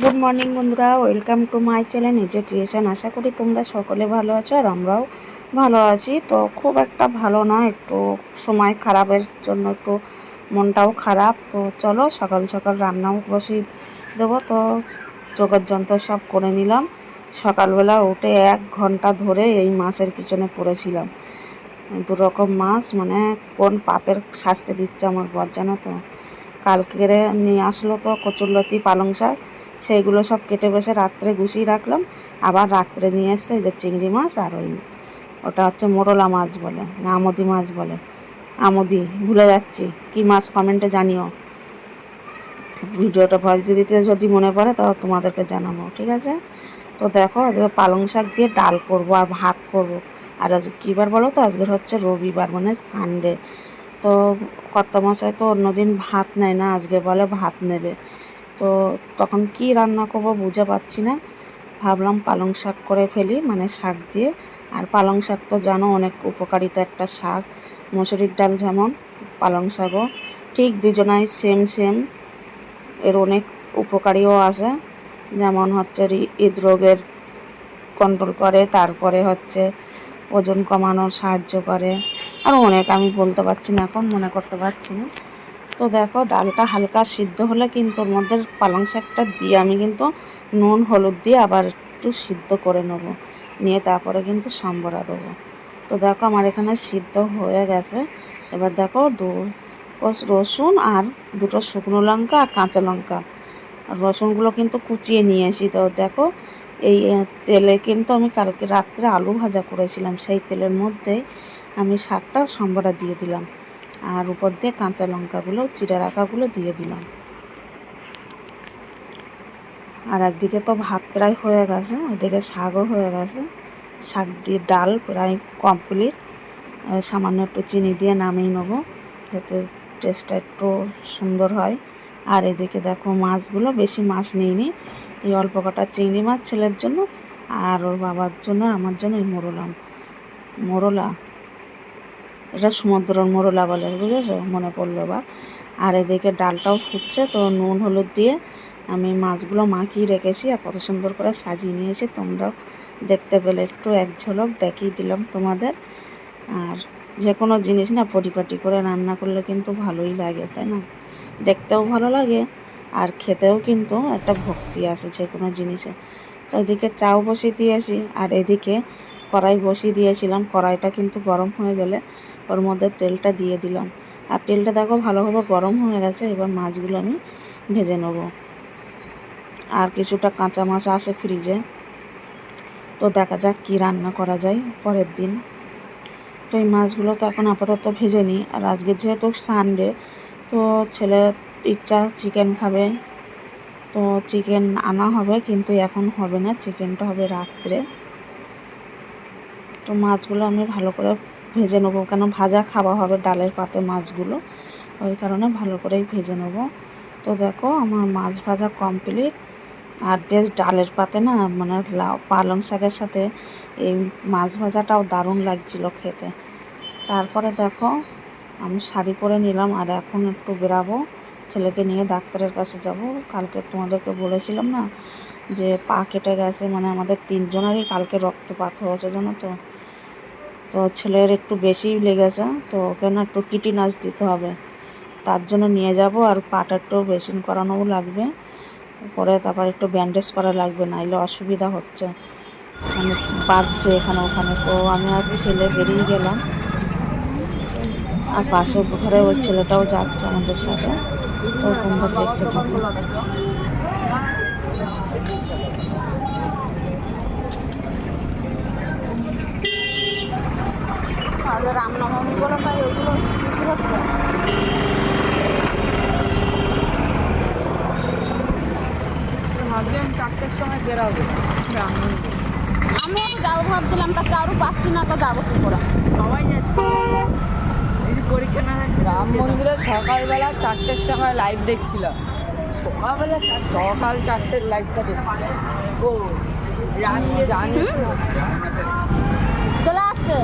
Good morning বন্ধুরা। Welcome to my channel নিজে creation আশা করি তোমরা সকলে ভালো আছো আর আমরাও ভালো আছি। তো খুব একটা ভালো না, একটু সময় খারাপের জন্য একটু মনটাও খারাপ। তো চলো, সকাল সকাল রান্নাও বসিয়ে দেবো। তো যোগার যন্ত্র সব করে নিলাম। সকালবেলা উঠে এক ঘণ্টা ধরে এই মাছের পিছনে পড়েছিলাম। দু রকম মাছ মানে কোন পাপের শাস্তি দিচ্ছে আমার বর জানো তো? কালকে নিয়ে আসলো তো কচুরলতি, পালং শাক, সেইগুলো সব কেটে বসে রাত্রে গুছিয়ে রাখলাম। আবার রাত্রে নিয়ে এসছে যে চিংড়ি মাছ আর ওই ওটা হচ্ছে মোরলা মাছ বলে, না আমদি মাছ বলে। আমদি, ভুলে যাচ্ছি, কি মাছ কমেন্টে জানিও। ভিডিওটা ভয়েস দিতে যদি মনে পড়ে তাহলে তোমাদেরকে জানাব, ঠিক আছে? তো দেখো পালং শাক দিয়ে ডাল করব আর ভাত করব। আর আজকে কী বার বলো তো? আজকে হচ্ছে রবিবার মানে সানডে তো কর্তামশাই তো অন্যদিন ভাত নেয় না, আজকে বলে ভাত নেবে। তো তখন কি রান্না করব বুঝে পাচ্ছি না। ভাবলাম পালং শাক করে ফেলি মানে শাক দিয়ে। আর পালং শাক তো জানো, অনেক উপকারিতা একটা শাক। মসুরির ডাল যেমন, পালং শাকও। ঠিক দুজনাই সেম সেম এর অনেক উপকারীও আছে। যেমন হচ্ছে হৃদরোগের কন্ট্রোল করে, তারপরে হচ্ছে ওজন কমানোর সাহায্য করে। আর অনেক আমি বলতে পারছি না, এখন মনে করতে পারছি না। তো দেখো, ডালটা হালকা সিদ্ধ হলে কিন্তু ওর মধ্যে পালং শাকটা দিয়ে আমি কিন্তু নুন, হলুদ দিয়ে আবার একটু সিদ্ধ করে নেব। নিয়ে তারপরে কিন্তু সম্বরা দেবো। তো দেখো, আমার এখানে সিদ্ধ হয়ে গেছে। এবার দেখো, দু রসুন আর দুটো শুকনো লঙ্কা আর কাঁচা লঙ্কা। আর রসুনগুলো কিন্তু কুচিয়ে নিয়ে এসি তো দেখো এই তেলে কিন্তু আমি কালকে রাত্রে আলু ভাজা করেছিলাম। সেই তেলের মধ্যে আমি শাকটা সম্বরা দিয়ে দিলাম। আর উপর দিয়ে কাঁচা লঙ্কাগুলো, চিড়ে রাখাগুলো দিয়ে দিলাম। আর একদিকে তো ভাত প্রায় হয়ে গেছে ওইদিকে শাকও হয়ে গেছে। শাক দিয়ে ডাল প্রায় কমপ্লিট। সামান্য একটু চিনি দিয়ে নামিয়ে নেব, যাতে টেস্টটা একটু সুন্দর হয়। আর এদিকে দেখো মাছগুলো, বেশি মাছ নিইনি। এই অল্প কটা চিংড়ি মাছ ছেলের জন্য আর ওর বাবার জন্য, আমার জন্য এই মোরলাম মোরলা? এটা সমুদ্রের মোরলা বলে, বুঝেছ? মনে পড়ল বা? আর এদিকে ডালটাও ফুটছে, তো নুন, হলুদ দিয়ে আমি মাছগুলো মাখিয়ে রেখেছি আর কত সুন্দর করে সাজিয়ে নিয়েছি। তোমরাও দেখতে পেলে, একটু এক ঝলক দেখিয়ে দিলাম তোমাদের। আর যে কোনো জিনিস না, পরিপাটি করে রান্না করলে কিন্তু ভালোই লাগে, তাই না? দেখতেও ভালো লাগে। আর খেতেও কিন্তু একটা ভক্তি আসে যে কোনো জিনিসে। তো এদিকে চাও বসিয়ে দিয়েছি আর এদিকে কড়াই বসিয়ে দিয়েছিলাম কড়াইটা কিন্তু গরম হয়ে গেলে ওর মধ্যে তেলটা দিয়ে দিলাম। আর তেলটা দেখো ভালোভাবে গরম হয়ে গেছে, এবার মাছগুলো আমি ভেজে নেব। আর কিছুটা কাঁচা মাছ আসে ফ্রিজে। তো দেখা যাক কী রান্না করা যায় পরের দিন। তো এই মাছগুলো তো এখন আপাতত ভেজে নিই। আর আজকে যেহেতু সানডে তো ছেলে ইচ্ছা চিকেন খাবে। তো চিকেন আনা হবে, কিন্তু এখন হবে না চিকেনটা হবে রাত্রে। তো মাছগুলো আমি ভালো করে ভেজে নেব, কেন ভাজা খাওয়া হবে ডালের পাতে মাছগুলো। ওই কারণে ভালো করেই ভেজে নেব। তো দেখো, আমার মাছ ভাজা কমপ্লিট আর বেশ ডালের পাতে না মানে পালং শাকের সাথে এই মাছ ভাজাটাও দারুণ লাগছিল খেতে। তারপরে দেখো, আমি শাড়ি পরে নিলাম, আর এখন একটু বেরাবো। ছেলেকে নিয়ে ডাক্তারের কাছে যাব। কালকে তোমাদেরকে বলেছিলাম না যে পা কেটে গেছে মানে আমাদের তিনজনেরই কালকে রক্তপাত হয়েছে, জানো তো? তো ছেলের একটু বেশিই লেগেছে, তো ওকে না একটু টিটিনাস দিতে হবে। তার জন্য নিয়ে যাব আর পাটা একটু বেসিন করানোও লাগবে। পরে তারপর একটু ব্যান্ডেজ করা লাগবে না নাইলে অসুবিধা হচ্ছে। মানে বাজছে এখানে ওখানে। তো আমি আর ছেলে বেরিয়ে গেলাম। আর পাশের ঘরে ওই ছেলেটাও যাচ্ছে আমাদের সাথে। তো তোমরা দেখতে থাকো তাহলে রামনবমী বলে তাই ওইগুলো ভাবলাম চারটের সময় বেরাবো। আমিও যাব ভাবছিলাম তা কারও পাচ্ছি না তো যাব কি করে সবাই যাচ্ছে এই যে পরীক্ষা না থাকলে রাম মন্দিরে সকালবেলা চারটের সময় লাইভ দেখছিলাম। সকালবেলা সকাল চারটের লাইভটা দেখছিলাম। ও জানিস চলে আসছে।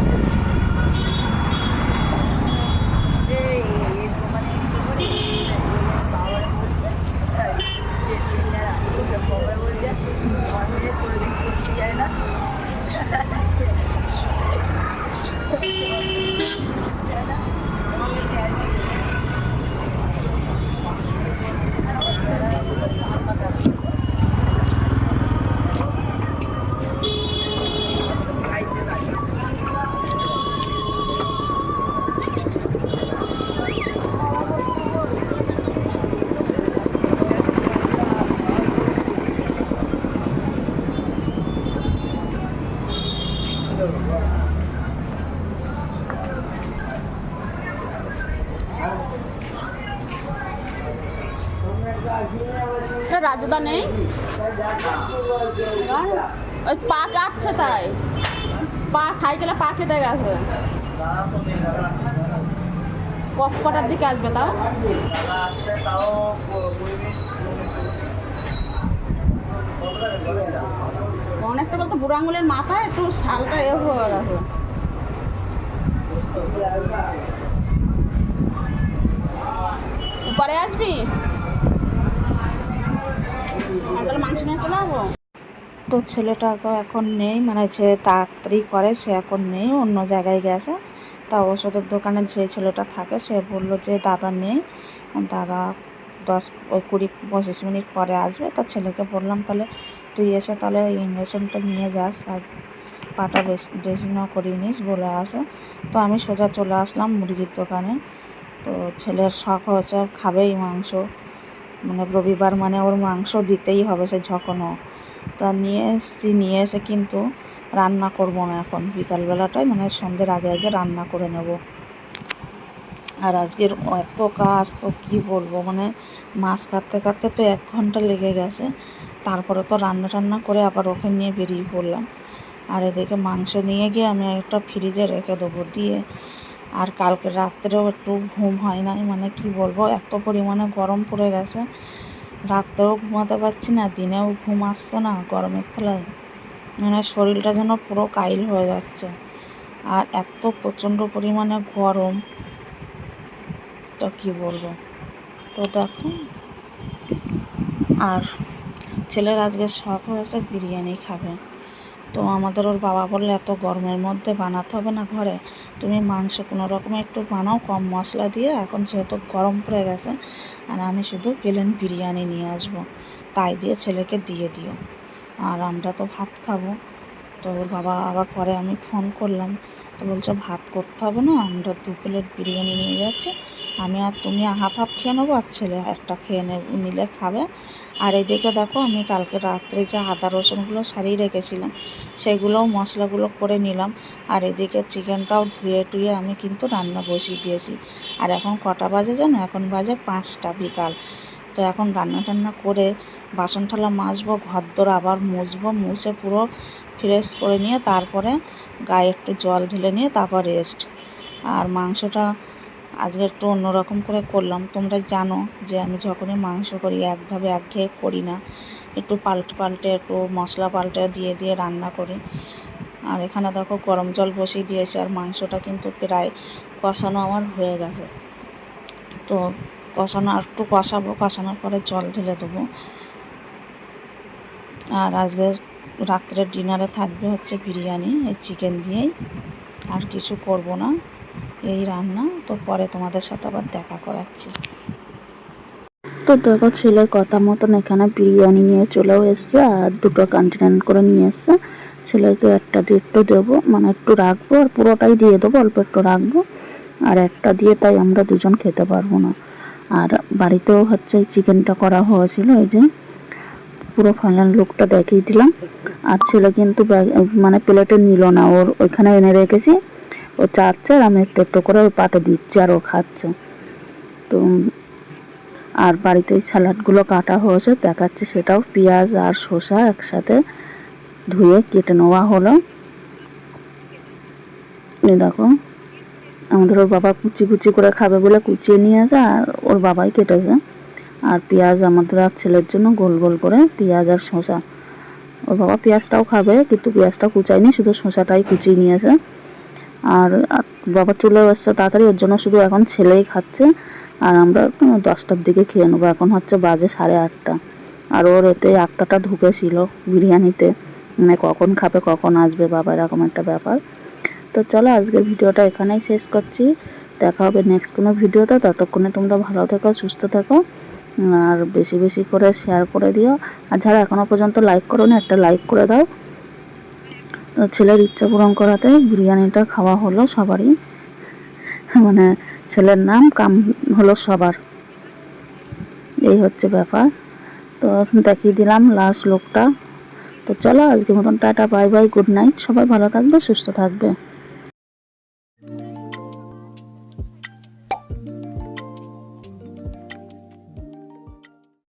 রাজুদা নেই? ওই পা কাটছে তাই। পা, সাইকেলে পা কেটে গেছে। কটার দিকে আসবে তাও? অনেকটা বলতো বুড়ো আঙুলের মাথায় একটু শালটা এ হয়ে গেছে। উপরে আসবি? তো ছেলেটা তো এখন নেই মানে যে তাড়াতাড়ি করে, সে এখন নেই, অন্য জায়গায় গেছে। তা ওষুধের দোকানে যে ছেলেটা থাকে, সে বলল যে দাদা নেই। দাদা দশ, ওই কুড়ি, পঁচিশ মিনিট পরে আসবে। তা ছেলেকে বললাম, তাহলে তুই এসে তাহলে ইঞ্জেকশনটা নিয়ে যাস আর পাটা বেশি ড্রেসিংও করিয়ে নিস বলে আসে। তো আমি সোজা চলে আসলাম মুরগির দোকানে। তো ছেলের শখ হয়েছে খাবেই মাংস। মানে রবিবার মানে ওর মাংস দিতেই হবে সে হোক তা নিয়ে এসেছি, নিয়ে এসে কিন্তু রান্না করব না এখন। বিকালবেলাটায় মানে সন্ধ্যের আগে আগে রান্না করে নেব। আর আজকের এত কাজ, তো কি বলব? মানে মাছ কাটতে কাটতে তো এক ঘণ্টা লেগে গেছে। তারপরে তো রান্না টান্না করে আবার ওকে নিয়ে বেরিয়ে পড়লাম। আর এদিকে মাংস নিয়ে গিয়ে আমি একটা ফ্রিজে রেখে দেবো। দিয়ে আর কালকে রাত্রেও একটু ঘুম হয় নাই মানে কি বলব, এত পরিমাণে গরম পড়ে গেছে। রাত্রেও ঘুমাতে পারছি না, দিনেও ঘুম আসছে না গরমের তলায়। মানে শরীরটা যেন পুরো কাইল হয়ে যাচ্ছে। আর এত প্রচণ্ড পরিমাণে গরম। তো কি বলব? তো দেখো। আর ছেলের আজকে শখ হয়েছে বিরিয়ানি খাবে। তো আমাদের ওর বাবা বললে, এত গরমের মধ্যে বানাতে হবে না ঘরে। তুমি মাংস কোনো রকমে একটু বানাও, কম মশলা দিয়ে। এখন যেহেতু গরম পড়ে গেছে, আর আমি শুধু প্লেন বিরিয়ানি নিয়ে আসব। তাই দিয়ে ছেলেকে দিয়ে দিও। আর আমরা তো ভাত খাব। তো ওর বাবা আবার পরে আমি ফোন করলাম। তো বলছে, ভাত করতে হবে না, আমরা দু প্লেট বিরিয়ানি নিয়ে যাচ্ছি। আমি আর তুমি হাফ হাফ খেয়ে নেব আর ছেলে একটা খেয়ে নিলে খাবে। আর এদিকে দেখো, আমি কালকে রাত্রে যে আদা রসুনগুলো সারিয়ে রেখেছিলাম, সেগুলোও মশলাগুলো করে নিলাম। আর এদিকে চিকেনটাও ধুয়ে টুয়ে আমি কিন্তু রান্না বসিয়ে দিয়েছি। আর এখন কটা বাজে জানো? এখন বাজে পাঁচটা বিকাল। তো এখন রান্না টান্না করে বাসন থালা মাজবো, ঘরদোর আবার মুছবো, মুছে পুরো ফ্রেশ করে নিয়ে তারপরে গায়ে একটু জল ঢেলে নিয়ে তারপর রেস্ট আর মাংসটা আজকে একটু অন্যরকম করে করলাম। তোমরা জানো যে আমি যখনই মাংস করি, একভাবে একঘেয়ে করি না। একটু পাল্টে পাল্টে, একটু মশলা পাল্টে দিয়ে দিয়ে রান্না করি। আর এখানে দেখো গরম জল বসিয়ে দিয়েছে আর মাংসটা কিন্তু প্রায় কষানো আমার হয়ে গেছে। তো কষানো, আর একটু কষাবো, কষানোর পরে জল ঢেলে দেবো। আর আজকে রাত্রের ডিনারে থাকবে হচ্ছে বিরিয়ানি, এই চিকেন দিয়েই। আর কিছু করব না। এই রান্না, তো পরে তোমাদের সাথে আবার দেখা করাচ্ছি। তো দেখো, ছেলের কথা মতন এখানে বিরিয়ানি নিয়ে চলেও এসছে আর দুটো কন্টিনেন্ট করে নিয়ে এসছে। ছেলেকে একটা দিয়ে একটু দেবো মানে একটু রাখব আর পুরোটাই দিয়ে দেবো, অল্প একটু রাখব। আর একটা দিয়ে তাই আমরা দুজন খেতে পারব না। আর বাড়িতেও হচ্ছে চিকেনটা করা হয়েছিল, এই যে পুরো ফাইনাল লুকটা দেখিয়ে দিলাম। আর ছেলে কিন্তু মানে প্লেটে নিল না, ওর ওইখানে এনে রেখেছি। ও চাচ্ছে আর আমি একটু একটু করে ওর পাতে দিচ্ছি আর ও খাচ্ছে। তো আর বাড়িতে এই স্যালাডগুলো কাটা হয়েছে, দেখাচ্ছে সেটাও পেঁয়াজ আর শসা একসাথে ধুয়ে কেটে নেওয়া হলো। দেখো, আমাদের ওর বাবা কুচি কুচি করে খাবে বলে কুচিয়ে নিয়ে আসে আর ওর বাবাই কেটেছে। আর পেঁয়াজ আমাদের আর ছেলের জন্য গোল গোল করে পেঁয়াজ আর শসা। ওর বাবা পেঁয়াজটাও খাবে, কিন্তু পেঁয়াজটা কুচায়নি, শুধু শসাটাই কুচিয়ে নিয়েছে। আর বাবা চলে এসছে তাড়াতাড়ি ওর জন্য শুধু এখন ছেলেই খাচ্ছে। আর আমরা দশটার দিকে খেয়ে নেব। এখন হচ্ছে বাজে সাড়ে আটটা। আর ওর এতে আটটাটা ঢুকেছিল বিরিয়ানিতে। মানে কখন খাবে, কখন আসবে, বাবা, এরকম একটা ব্যাপার। তো চলো আজকের ভিডিওটা এখানেই শেষ করছি। দেখা হবে নেক্সট কোনো ভিডিওতে। ততক্ষণে তোমরা ভালো থেকো, সুস্থ থেকো। আর বেশি বেশি করে শেয়ার করে দিও। আর যারা এখনও পর্যন্ত লাইক করো একটা লাইক করে দাও। ছেলের ইচ্ছা পূরণ করাতে বিরিয়ানিটা খাওয়া হলো সবারই। মানে ছেলের নাম কাম হলো সবার। এই হচ্ছে ব্যাপার। তো দেখিয়ে দিলাম লাস্ট লোকটা। তো চলো আজকের মতন tata bye bye good night সবাই ভালো থাকবে, সুস্থ থাকবে।